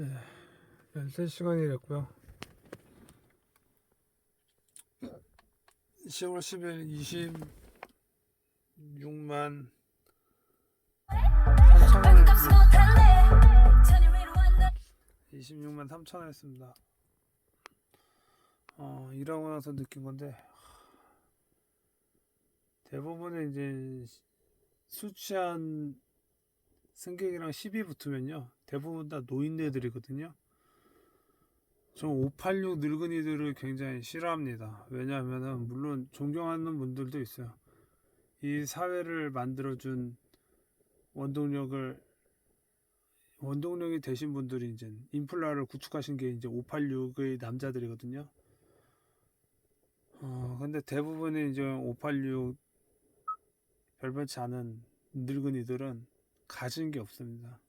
네, 13시간이 됐고요. 10월 10일 26만 3천원 26만 3천원 했습니다. 어, 일하고 나서 느낀 건데 대부분의 이제 술 취한 승객이랑 시비 붙으면요 대부분 다 노인네들이거든요. 저586 늙은이들을 굉장히 싫어합니다. 왜냐하면은 물론 존경하는 분들도 있어요. 이 사회를 만들어준 원동력을 원동력이 되신 분들이 이제 인플라를 구축하신 게 이제 586의 남자들이거든요. 어 근데 대부분의 이제 586 별변치 않은 늙은이들은 가진 게 없습니다.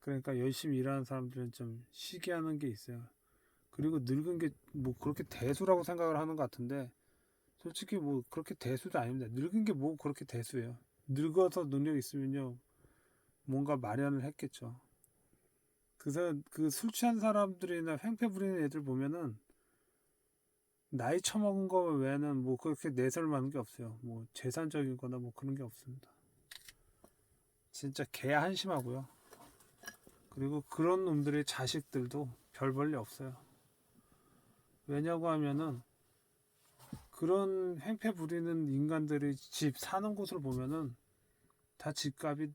그러니까 열심히 일하는 사람들은 좀 시기하는 게 있어요. 그리고 늙은 게 뭐 그렇게 대수라고 생각을 하는 것 같은데 솔직히 뭐 그렇게 대수도 아닙니다. 늙은 게 뭐 그렇게 대수예요. 늙어서 능력 있으면요 뭔가 마련을 했겠죠. 그래서 그 술 취한 사람들이나 횡패 부리는 애들 보면은 나이 처먹은 거 외에는 뭐 그렇게 내세울 만한 게 없어요. 뭐 재산적인 거나 뭐 그런 게 없습니다. 진짜 개 한심하고요. 그리고 그런 놈들의 자식들도 별 볼일 없어요. 왜냐고 하면은 그런 행패 부리는 인간들이 집 사는 곳을 보면은 다 집값이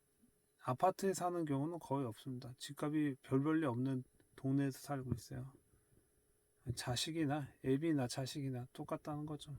아파트에 사는 경우는 거의 없습니다. 집값이 별볼일 없는 동네에서 살고 있어요. 자식이나 애비나 자식이나 똑같다는 거죠.